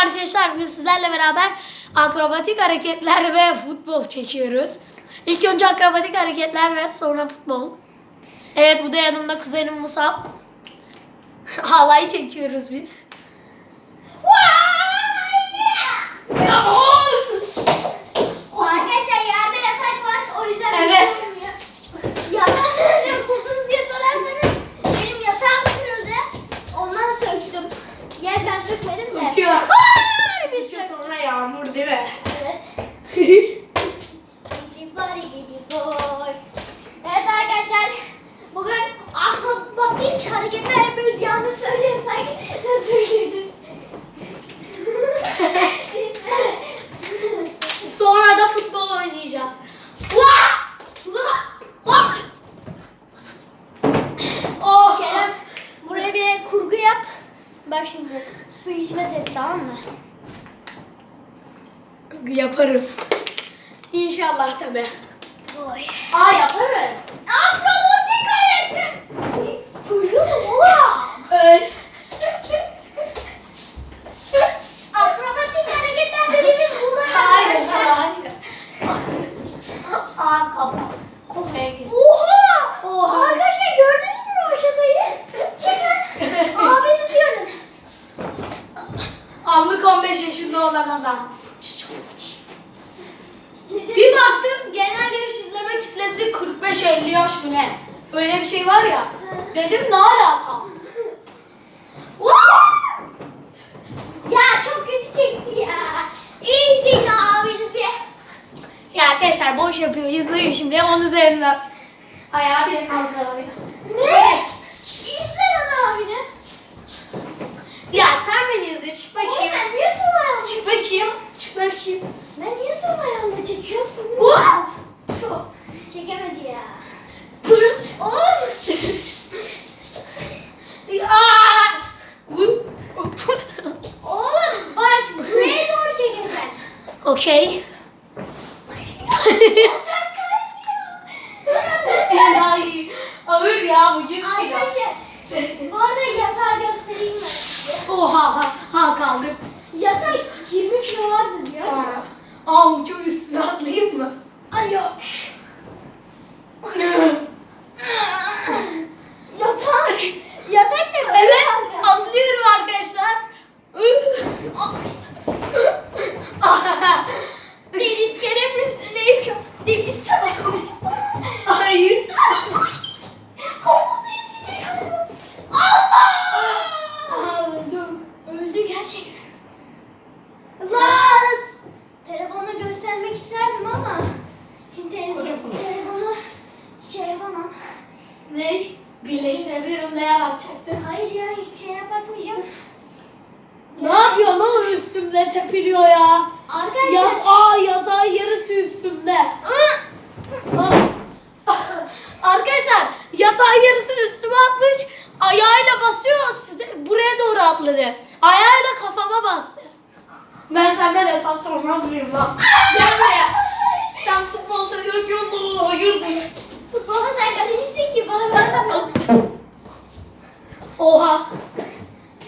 arkadaşlar bugün sizlerle beraber akrobatik hareketler ve futbol çekiyoruz. İlk önce akrobatik hareketler ve sonra futbol. Evet bu da yanımda kuzenim Musab. Halay çekiyoruz biz. Arkadaşlar yerde yatak var. O yüzden Evet. bir şey olmuyor. Yatağı nerede buldunuz diye sorarsanız benim yatağım kırıldı. Ondan söktüm. Gel ben sökmedim de. Uçuyor. Yağmur değil mi? Evet. Evet arkadaşlar. Bugün akrobatik hareketler yapıyoruz. Yanlış söylüyorsak özür dileriz. Sonra da futbol oynayacağız. Vah! Vah! Vah! Oh! Kerem buraya bir kurgu yap. Bak şimdi su içme sesi tamam mı? Yaparım. İnşallah tabi. Oy. Aa yaparım. Akrobatik hareket. Duydun mu ulan? Öl. Akrobatik hareketler dediğimiz bunlar Hayır, arkadaşlar. hayır. Aa kafa. Kafaya gir. Oha! Oha. Arkadaşlar gördünüz mü Roşata'yı? Çıkın. Abiniz görün. Anlık 15 yaşında olan adam. 45-50 yaş mı ne? Öyle bir şey var ya. Dedim ne alaka? Ya çok kötü çekti ya. İyi seni abinizi. Ya arkadaşlar boş yapıyor. İzleyin şimdi 10 üzerinden. Ayağı bile kaldıramıyor. Ne? İzle lan abini. Ya sen beni izle. Çık Oğlum bakayım. ben niye sol ayağımla Çık bakayım. Çık bakayım. Ben niye sol ayağımla çekiyorum! Çekemedi ya. Oğlum. Bak buraya doğru çekin sen. Okey. Yatak kaynıyor. Enayi. Ağır ya bu 100 kilo. Arkadaşlar bu arada yatağı göstereyim ben size. Oha ha, ha kaldım. Yatak 20 kilo vardı diyor. Aa, Aa uçuyor üstüne atlayayım mı? Ay yok. Yatak. Yatak da böyle Evet arkadaşlar. atlıyorum arkadaşlar. Deniz Kerem'in üstüne yıkıyor. Deniz sana koyuyor. Hayır. Kırmızı esine koyuyor. Allah! Aa, öldüm. Öldü gerçekten. Lan. Telefonu göstermek isterdim ama şimdi telefonu, Kocaman. telefonu şey yapamam. Ne? Birleştirebilirim neye bakacaktın? Hayır ya hiçbir şeye bakmayacağım. Ne yapıyor lan üstümde tepiliyor ya? Ya Arkadaşlar aa yatağı yarısı üstümde. Aa. Arkadaşlar yarısını üstüme atmış. Ayağıyla basıyor size buraya doğru atladı. Ayağıyla kafama bastı. Ben senden hesap sormaz mıyım lan? Gel buraya. Sen futbolda görüyor musun? Hayırdır? futbolda sen kalecisin ki bana bak. Oha.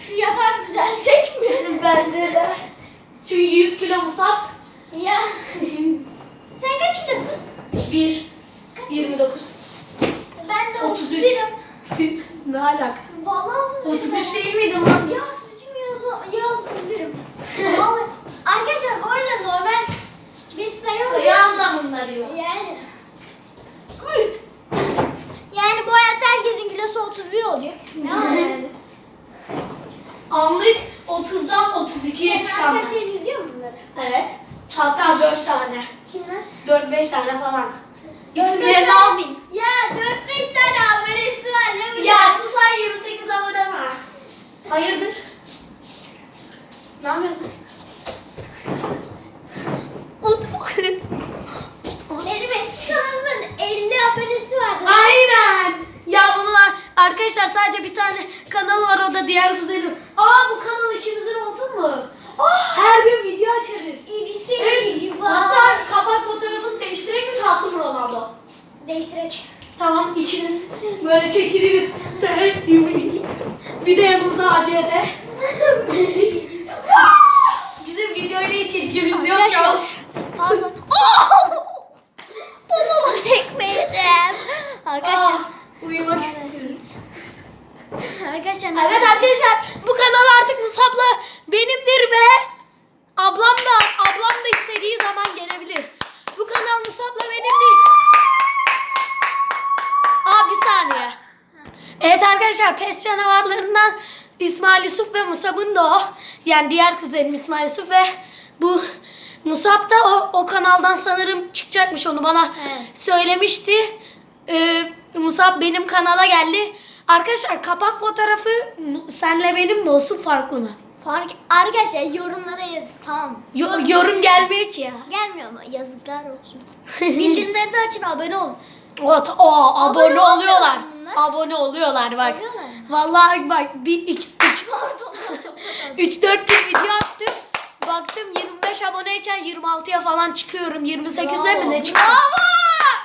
Şu yatağı düzelsek mi? Bence de. Çünkü 100 kilo musab. Ya sen kaç kilosun? 1. 29. Ben de 33. 31'im. ne alaka? Vallahi 31'im. 33 değil miydin lan? Ya 33'üm ya, ya 31'im. Vallahi arkadaşlar bu arada normal bir sayı Sayı oluyor. anlamında diyor. Yani. Yani bu hayatta herkesin kilosu 31 olacak. Ne yani? Anlık 30'dan 32'ye Senin çıkan. arkadaşların izliyor mu bunları? Evet. Hatta 4 tane. Kimler? 4-5 tane falan. İsimlerini tane- almayayım. Ya 4-5 tane abonesi var ne bu? Ya sus lan 28 abone var. Hayırdır? Ne yapıyorsun? Benim eski kanalımın 50 abonesi vardı. Aynen. Ya bunlar arkadaşlar sadece bir tane kanal var o da diğer kuzenim. Aa bu kanal ikimizin olsun mu? Oh! Her gün video açarız. İlgisi Evet. gibi Hatta kapak fotoğrafını değiştirerek mi kalsın Ronaldo? Değiştirek. Tamam ikimiz böyle çekiliriz. Bir de yanımıza ACD. böyle hiç ilgimiz yok şu an. Arkadaşlar. Pardon. Oh! Babama tekme yedim. Arkadaşlar. Aa, uyumak istiyorum. Arkadaşlar. Evet arkadaşlar bu kanal artık Musab'la benimdir ve ablam da ablam da istediği zaman gelebilir. Bu kanal Musab'la benimdir. Aa bir saniye. Evet arkadaşlar pes canavarlarından İsmail Yusuf ve Musab'ın da o. Yani diğer kuzenim İsmail Yusuf ve bu Musab da o, o kanaldan sanırım çıkacakmış onu bana Evet. söylemişti. Ee, Musab benim kanala geldi. Arkadaşlar kapak fotoğrafı senle benim mi olsun farklı mı? Fark arkadaşlar yorumlara yazın tamam. Yo- yorum gelmiyor ki ya. Gelmiyor ama yazıklar olsun. Bildirimleri de açın abone olun. O, o abone, Abone oluyorlar. Bunlar. Abone oluyorlar bak. Oluyorlar? Vallahi bak bir iki üç Pardon. 3-4 gün video attım. Baktım 25 aboneyken 26'ya falan çıkıyorum. 28'e mi ne çıkıyor? Bravo.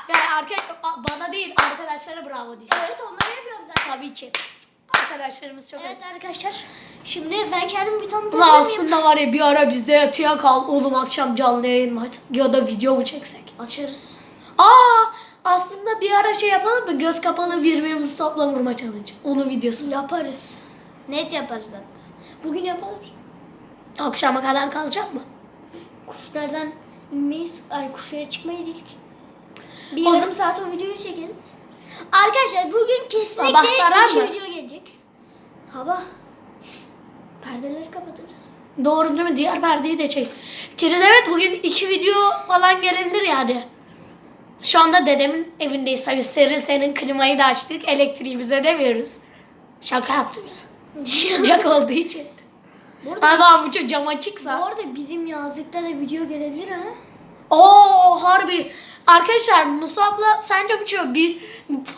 Yani arkadaş bana değil arkadaşlara bravo diyeceğim. Evet onları yapıyorum zaten. Tabii ki. Arkadaşlarımız çok Evet arkadaşlar. Şimdi ben kendimi bir tanıtabilir miyim? aslında var ya bir ara bizde yatıya kal oğlum akşam canlı yayın mı açsak ya da video mu çeksek? Açarız. Aa aslında bir ara şey yapalım mı? Göz kapalı birbirimizi topla vurma challenge. Onu videosu. Yaparız. Net yaparız hatta. Bugün yaparız. Akşama kadar kalacak mı? Kuşlardan inmeyiz. Ay kuşlara çıkmayız ilk. Bir O yarım saat o videoyu çekeriz. Arkadaşlar bugün kesinlikle Sabah sarar mı? video gelecek. Sabah. Perdeleri kapatırız. Doğru değil mi? Diğer perdeyi de çek. Kiriz evet bugün iki video falan gelebilir yani. Şu anda dedemin evindeyiz tabii. Serin senin klimayı da açtık. Elektriği bize demiyoruz. Şaka yaptım ya. Sıcak olduğu için. Burada, Adam bu çok cam bu açıksa. arada bizim yazlıkta da video gelebilir ha. Oo harbi. Arkadaşlar Musab'la sence bu çok bir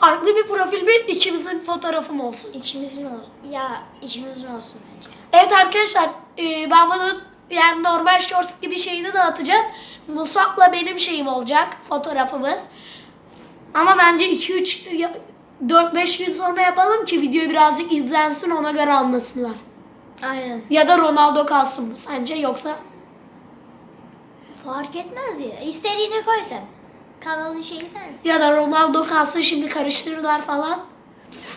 farklı bir profil bir ikimizin fotoğrafı mı olsun? İkimizin olsun. Ya ikimizin olsun bence. Evet arkadaşlar e, ben bunu yani normal shorts gibi şeyini de atacağım. Musab'la benim şeyim olacak fotoğrafımız. Ama bence 2-3 4-5 gün sonra yapalım ki video birazcık izlensin ona göre almasınlar. Aynen. Ya da Ronaldo kalsın mı sence yoksa? Fark etmez ya. İstediğini koy sen. Kanalın şeyi sensin. Ya da Ronaldo kalsın şimdi karıştırırlar falan.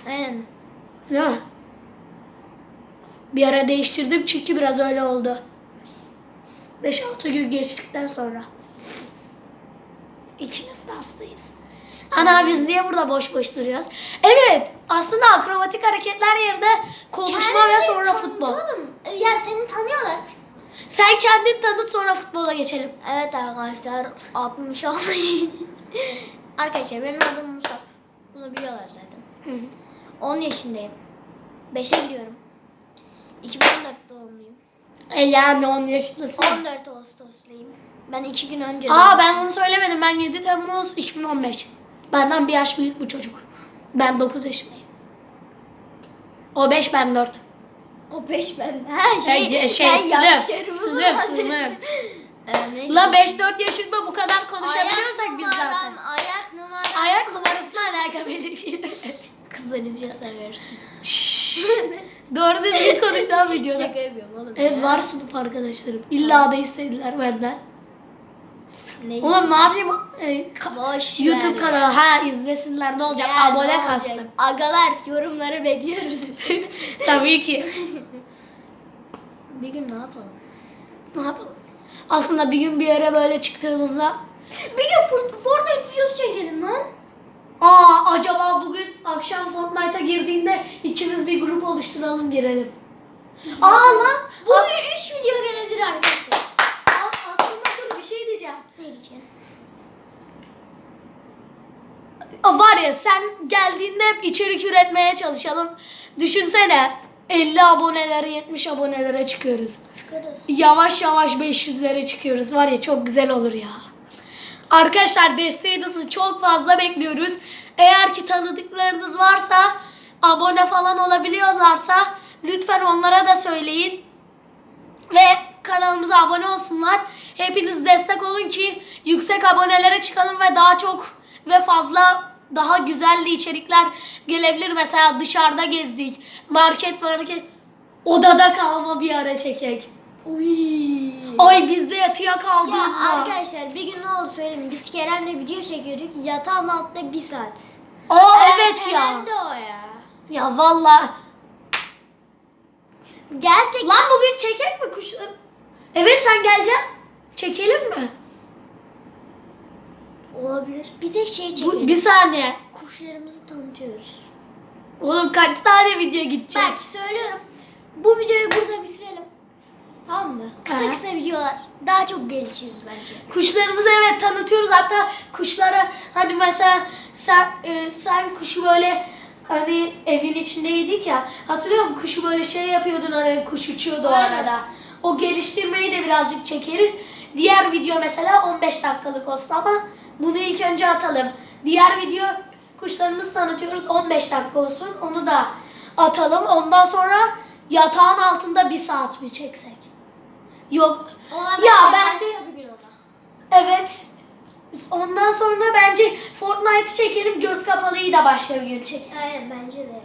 Aynen. Değil mi? Bir ara değiştirdim çünkü biraz öyle oldu. 5-6 gün geçtikten sonra. İkimiz de hastayız. Ana biz niye burada boş boş duruyoruz? Evet aslında akrobatik hareketler yerine konuşma ve Kendimizi sonra futbol. tanıtalım. Ya seni tanıyorlar. Sen kendin tanıt sonra futbola geçelim. Evet arkadaşlar 60 oldu. arkadaşlar benim adım Musab. Bunu biliyorlar zaten. 10 yaşındayım. 5'e gidiyorum. 2014 doğumluyum. E yani 10 yaşındasın. 14 Ağustos'luyum. Ben 2 gün önce Aa ben bunu söylemedim. Ben 7 Temmuz 2015. Benden bir yaş büyük bu çocuk. Ben 9 yaşındayım. O 5 ben 4. O 5 ben. Ha şey, Şey, şey ben sınıf. Sınıf sınıf. Ne La 5-4 yaşında bu kadar konuşabiliyorsak biz zaten. Ayak numaram. Ayak numarasına alaka benim şey. Kızlarızca seversin. Şşş. Doğru düzgün konuş lan videoda. Şaka yapıyorum oğlum. Evet ya. var sınıf arkadaşlarım. İlla da istediler benden. Neyse. Oğlum ne yapayım? Ee, Boş YouTube kanalı. Ha izlesinler ne olacak? Ya, ne Abone kastım. Agalar yorumları bekliyoruz. Tabii ki. bir gün ne yapalım? Ne yapalım? Aslında bir gün bir yere böyle çıktığımızda Bir gün For- Fortnite videosu çekelim lan. Aa acaba bugün akşam Fortnite'a girdiğinde ikimiz bir grup oluşturalım girelim. Aa lan Bugün 3 video gelebilir arkadaşlar. Aa, aslında dur bir şey diyeceğim. Ne diyeceğim? Aa, var ya sen geldiğinde hep içerik üretmeye çalışalım. Düşünsene 50 abonelere 70 abonelere çıkıyoruz. Çıkarız. Yavaş yavaş 500'lere çıkıyoruz. Var ya çok güzel olur ya. Arkadaşlar desteğinizi çok fazla bekliyoruz. Eğer ki tanıdıklarınız varsa, abone falan olabiliyorlarsa lütfen onlara da söyleyin. Ve kanalımıza abone olsunlar. Hepiniz destek olun ki yüksek abonelere çıkalım ve daha çok ve fazla daha güzel de içerikler gelebilir. Mesela dışarıda gezdik. Market market odada kalma bir ara çekek. Uy. Ay bizde yatıya Ya kaldığında. arkadaşlar bir gün ne oldu söyleyeyim. Biz Kerem'le video çekiyorduk. Yatağın altında bir saat. Aa evet ya. Ertelendi o ya. Ya valla. Gerçekten. Lan bugün çekek mi kuşları? Evet sen geleceksin. Çekelim mi? Olabilir. Bir de şey çekelim. Bu, bir saniye. Kuşlarımızı tanıtıyoruz. Oğlum kaç tane video gidecek? Bak söylüyorum. Bu videoyu burada bitirelim. Tamam mı? Kısa Aha. kısa videolar. Daha çok gelişiriz bence. Kuşlarımızı evet tanıtıyoruz. Hatta kuşlara hani mesela sen e, sen kuşu böyle hani evin içindeydik ya. Hatırlıyor musun? Kuşu böyle şey yapıyordun hani kuş uçuyordu o Aynen. arada. O geliştirmeyi de birazcık çekeriz. Diğer video mesela 15 dakikalık olsun ama bunu ilk önce atalım. Diğer video kuşlarımızı tanıtıyoruz 15 dakika olsun. Onu da atalım. Ondan sonra yatağın altında bir saat mi çeksek? Yok. Olabilir. Ya bence. Evet. Ondan sonra bence Fortnite'ı çekelim. Göz kapalıyı da başka bir gün çekeriz. Aynen bence de ya.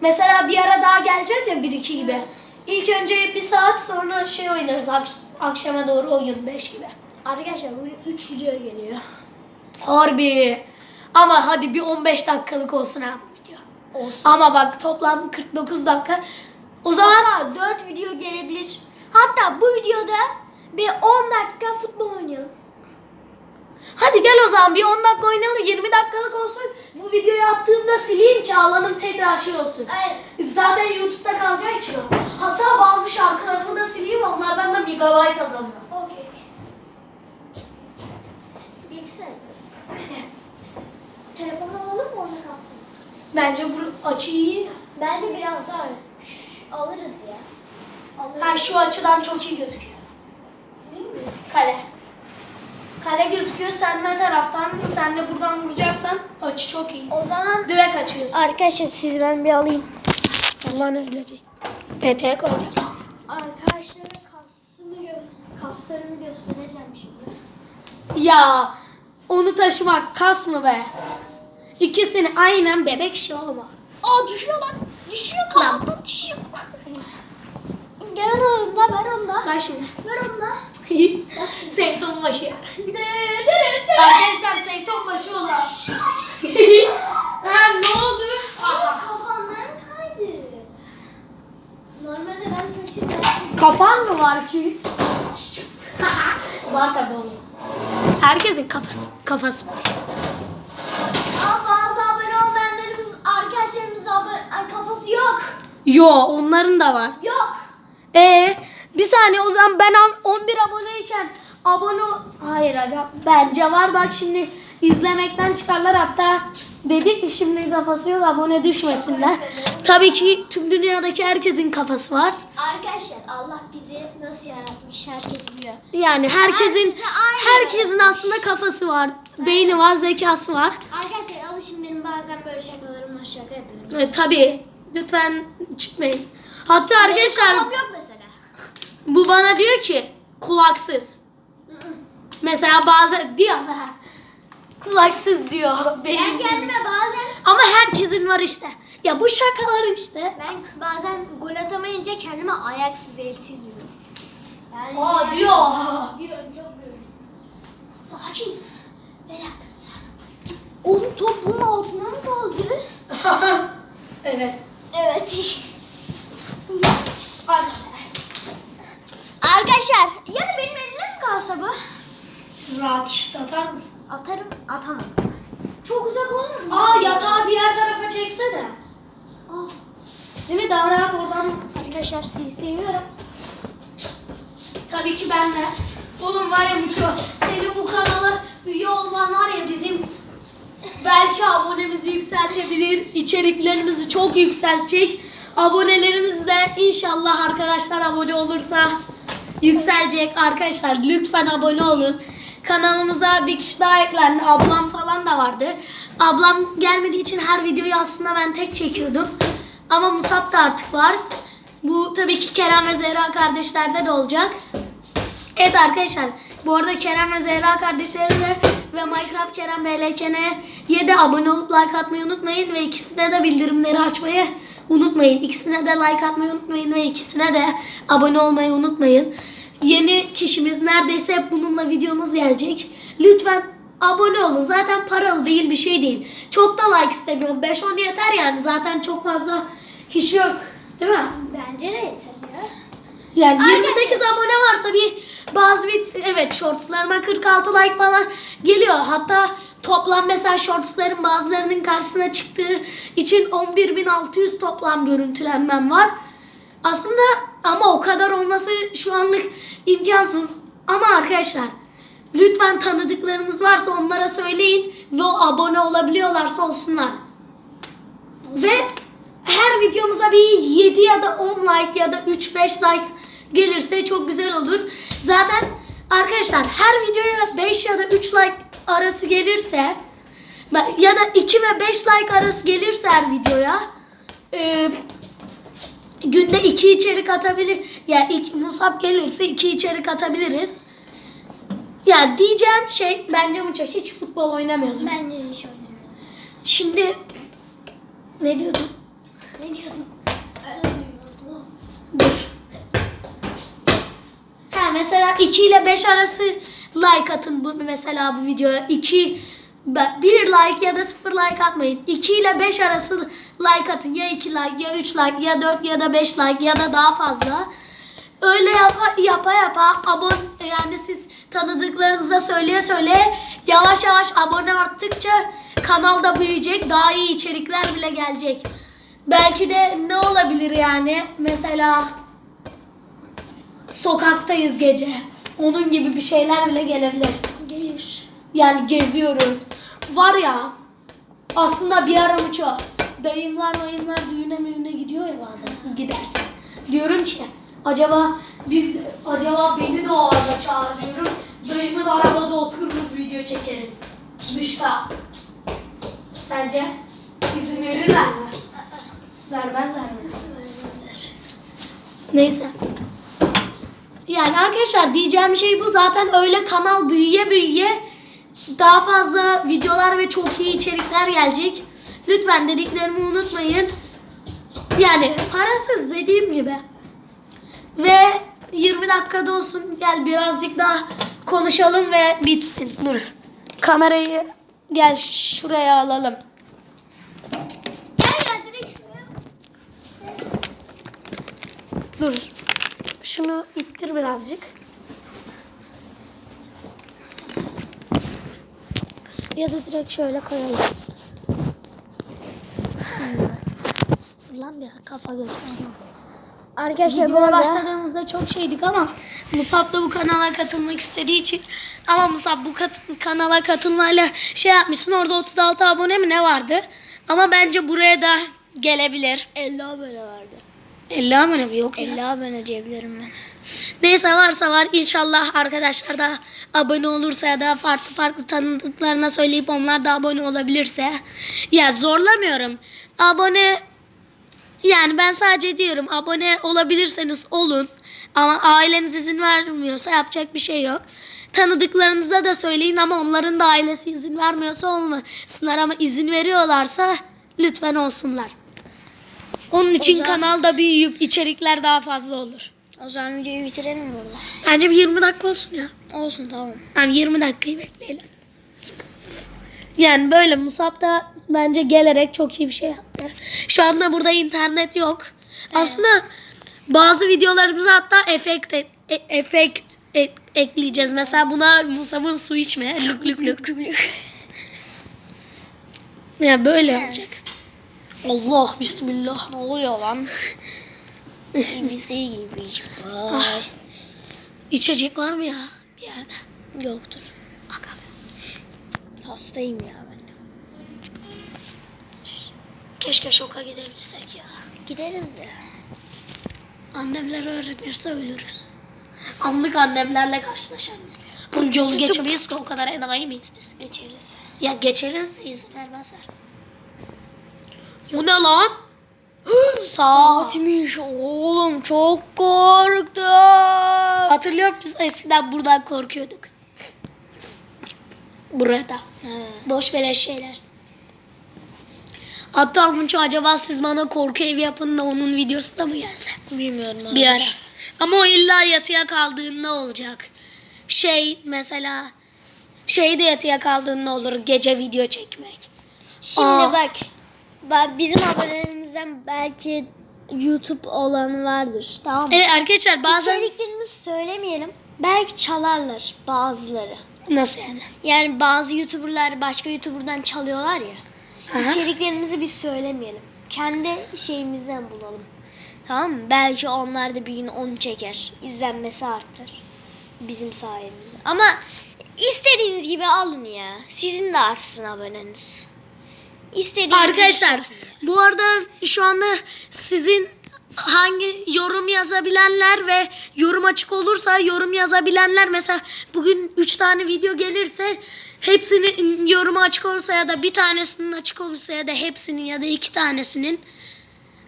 Mesela bir ara daha geleceğim ya 1-2 gibi. İlk önce bir saat sonra şey oynarız ak- akşama doğru oyun 5 gibi. Arkadaşlar bugün 3 video geliyor. Harbi. Ama hadi bir 15 dakikalık olsun ha bu video. Olsun. Ama bak toplam 49 dakika. O zaman Hatta 4 video gelebilir. Hatta bu videoda bir 10 dakika futbol oynayalım. hadi gel o zaman bir 10 dakika oynayalım 20 dakikalık olsun. Bu videoyu attığımda sileyim ki alanım tekrar şey olsun. Aynen. Zaten YouTube'da kalacağı için o. Hatta bazı şarkılarımı da sileyim onlardan da megabyte azalıyor. Okey. Bilgisayar. Telefonu alalım mı orada kalsın? Bence bu açı iyi. Bence biraz daha alırız ya. Ha şu açıdan çok iyi gözüküyor. Kale. Kale gözüküyor. Sen ne taraftan? Sen de buradan vuracaksan açı çok iyi. O zaman Direkt açıyorsun. arkadaşlar siz ben bir alayım. Allah'ın öyle değil. Peteğe koyacağız. Arkadaşlara kasımı gö- kaslarımı göstereceğim şimdi. Ya onu taşımak kas mı be? İkisini aynen bebek işi oğlum o. Aa düşüyor lan. Düşüyor Lan. kafamda düşüyor. Gel onu da ver onu da. Bak şimdi. Ver onu da. Seyton başı. Arkadaşlar Seyton başı olur. ha ne oldu? Kafamdan kaydı. Normalde ben taşırım. Kafan mı var ki? var tabii oğlum. Herkesin kafası, kafası var. Bazı abone olmayanlarımız, abone- ay, kafası yok. Yo onların da var. Yok. Ee, bir saniye o zaman ben am- 11 aboneyken abone Hayır aga bence var bak şimdi izlemekten çıkarlar hatta dedik ki şimdi kafası yok abone düşmesinler. Tabii ki tüm dünyadaki herkesin kafası var. Arkadaşlar Allah bizi nasıl yaratmış herkes biliyor. Yani herkesin herkesin aslında kafası var. Beyni var, zekası var. Arkadaşlar alışın benim bazen böyle şakalarım var şaka yapıyorum. E, tabii lütfen çıkmayın. Hatta arkadaşlar yok mesela. bu bana diyor ki kulaksız. Mesela bazen diyor ama kulaksız diyor. Ben beyinsiz. kendime bazen Ama herkesin var işte. Ya bu şakalar işte. ben bazen gol atamayınca kendime ayaksız elsiz diyorum. Yani Aa şey- diyor. Diyorum çok diyorum. Sakin. Relax. Oğlum top bunun altına mı kaldı? evet. Evet. Arkadaşlar yani benim elimde mi kalsa bu? Rahat şut atar mısın? Atarım atamam. Çok uzak olur mu? Aa yatağı diğer tarafa çeksene. Ah. Değil mi? Daha rahat oradan. Arkadaşlar sizi seviyorum. Tabii ki ben de. Oğlum var ya Muço, senin bu kanala üye olman var ya bizim belki abonemizi yükseltebilir, içeriklerimizi çok yükseltecek. Abonelerimiz de inşallah arkadaşlar abone olursa yükselecek. Arkadaşlar lütfen abone olun. Kanalımıza bir kişi daha eklendi. Ablam falan da vardı. Ablam gelmediği için her videoyu aslında ben tek çekiyordum. Ama Musab da artık var. Bu tabii ki Kerem ve Zehra kardeşlerde de olacak. Evet arkadaşlar bu arada Kerem ve Zehra kardeşleri de ve Minecraft Kerem MLK'ye de abone olup like atmayı unutmayın ve ikisine de bildirimleri açmayı unutmayın. İkisine de like atmayı unutmayın ve ikisine de abone olmayı unutmayın. yeni kişimiz neredeyse hep bununla videomuz gelecek. Lütfen abone olun. Zaten paralı değil bir şey değil. Çok da like istemiyorum. 5-10 yeter yani. Zaten çok fazla kişi yok. Değil mi? Bence de yeter. Yani 28 abone varsa bir bazı vid- evet shortslarıma 46 like falan geliyor. Hatta toplam mesela shortsların bazılarının karşısına çıktığı için 11.600 toplam görüntülenmem var. Aslında ama o kadar olması şu anlık imkansız. Ama arkadaşlar lütfen tanıdıklarınız varsa onlara söyleyin ve o abone olabiliyorlarsa olsunlar. Ve her videomuza bir 7 ya da 10 like ya da 3-5 like gelirse çok güzel olur. Zaten arkadaşlar her videoya 5 ya da 3 like arası gelirse ya da 2 ve 5 like arası gelirse her videoya e, günde 2 içerik atabilir. Ya yani iki, Musab gelirse 2 içerik atabiliriz. Ya diyeceğim şey bence Muçaş hiç futbol oynamayalım. Bence de hiç oynamıyorum. Şimdi ne diyordum? Ne diyorsun? Dur. Ha mesela 2 ile 5 arası like atın bu mesela bu videoya. 2 1 like ya da 0 like atmayın. 2 ile 5 arası like atın. Ya 2 like ya 3 like ya 4 ya da 5 like ya da daha fazla. Öyle yapa yapa yapa abon yani siz tanıdıklarınıza söyleye söyleye yavaş yavaş abone arttıkça kanalda büyüyecek. Daha iyi içerikler bile gelecek. Belki de ne olabilir yani? Mesela sokaktayız gece. Onun gibi bir şeyler bile gelebilir. Gelir. Yani geziyoruz. Var ya aslında bir ara uço. Dayımlar mayımlar düğüne müğüne gidiyor ya bazen gidersin. Diyorum ki acaba biz acaba beni de o arada çağır diyorum. Dayımın arabada otururuz video çekeriz. Dışta. Sence izin verirler mi? Vermezler mi? Neyse. Yani arkadaşlar diyeceğim şey bu. Zaten öyle kanal büyüye büyüye daha fazla videolar ve çok iyi içerikler gelecek. Lütfen dediklerimi unutmayın. Yani parasız dediğim gibi. Ve 20 dakikada olsun gel birazcık daha konuşalım ve bitsin. Dur. Kamerayı gel şuraya alalım. Dur. Şunu ittir birazcık. Ya da direkt şöyle koyalım. Lan biraz kafa gözüksün. Arkadaşlar bu Videoya arada başladığımızda çok şeydik ama Musab da bu kanala katılmak istediği için ama Musab bu kat- kanala katılmayla şey yapmışsın orada 36 abone mi ne vardı? Ama bence buraya da gelebilir. 50 abone vardı. 50 abone mi? Yok ya. 50 abone diyebilirim ben. Neyse varsa var inşallah arkadaşlar da abone olursa ya da farklı farklı tanıdıklarına söyleyip onlar da abone olabilirse. Ya zorlamıyorum. Abone yani ben sadece diyorum abone olabilirseniz olun. Ama aileniz izin vermiyorsa yapacak bir şey yok. Tanıdıklarınıza da söyleyin ama onların da ailesi izin vermiyorsa olmasınlar ama izin veriyorlarsa lütfen olsunlar. Onun için zaman- kanalda büyüyüp içerikler daha fazla olur. O zaman videoyu bitirelim burada. Bence bir 20 dakika olsun ya. Olsun tamam. Tamam 20 dakikayı bekleyelim. Yani böyle Musab da bence gelerek çok iyi bir şey yaptı. Şu anda burada internet yok. Aslında bazı videolarımıza hatta efekt e- efekt e- ekleyeceğiz. Mesela buna Musab'ın su içme. Lük lük lük lük. Ya böyle olacak. Allah bismillah. Ne oluyor lan? BBC gibi. Vay. İçecek var mı ya bir yerde? Yoktur. Aga be. Hastayım ya ben. Keşke şoka gidebilsek ya. Gideriz ya. Annemler öğrenirse ölürüz. Anlık annemlerle karşılaşamayız. Bu yolu geçemeyiz ki o kadar enayi miyiz biz? Geçeriz. Ya geçeriz de izin vermezler. Bu ne lan? Saatmiş oğlum çok korktum. Hatırlıyor musun eskiden buradan korkuyorduk. Burada. He. Boş beleş şeyler. Hatta Munço acaba siz bana korku evi yapın da onun videosu da mı gelse? Bilmiyorum abi. Bir ara. Ama o illa yatıya kaldığında olacak. Şey mesela şey de yatıya kaldığında olur gece video çekmek. Şimdi Aa. bak. Bizim abonelerimizden belki YouTube olanı vardır. Tamam mı? Evet arkadaşlar bazen İçeriklerimizi söylemeyelim. Belki çalarlar bazıları. nasıl yani? Yani bazı YouTuber'lar başka YouTuber'dan çalıyorlar ya. Aha. İçeriklerimizi biz söylemeyelim. Kendi şeyimizden bulalım. Tamam mı? Belki onlar da bir gün onu çeker. İzlenmesi artar. Bizim sayemizde. Ama istediğiniz gibi alın ya. Sizin de artsın aboneniz. İstediğiniz Arkadaşlar bu arada şu anda sizin hangi yorum yazabilenler ve yorum açık olursa yorum yazabilenler mesela bugün 3 tane video gelirse hepsinin yorumu açık olursa ya da bir tanesinin açık olursa ya da hepsinin ya da iki tanesinin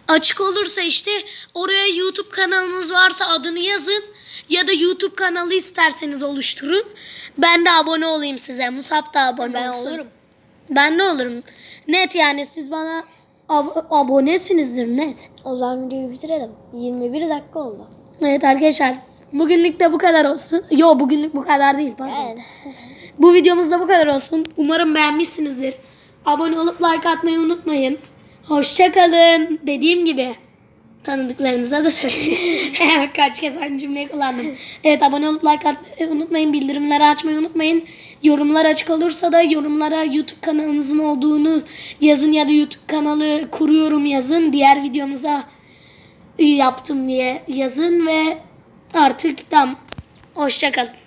açık olursa işte oraya YouTube kanalınız varsa adını yazın ya da YouTube kanalı isterseniz oluşturun. Ben de abone olayım size. Musab da abone Ben olsun. olurum. Ben ne olurum? Net yani siz bana ab- abonesinizdir net. O zaman videoyu bitirelim. 21 dakika oldu. Evet arkadaşlar bugünlük de bu kadar olsun. Yo bugünlük bu kadar değil pardon. Yani. Bu videomuz da bu kadar olsun. Umarım beğenmişsinizdir. Abone olup like atmayı unutmayın. Hoşçakalın. Dediğim gibi tanıdıklarınıza da söyleyin. Kaç kez aynı cümleyi kullandım. Evet abone olup like atmayı unutmayın. Bildirimleri açmayı unutmayın. Yorumlar açık olursa da yorumlara YouTube kanalınızın olduğunu yazın ya da YouTube kanalı kuruyorum yazın. Diğer videomuza yaptım diye yazın ve artık tam hoşçakalın.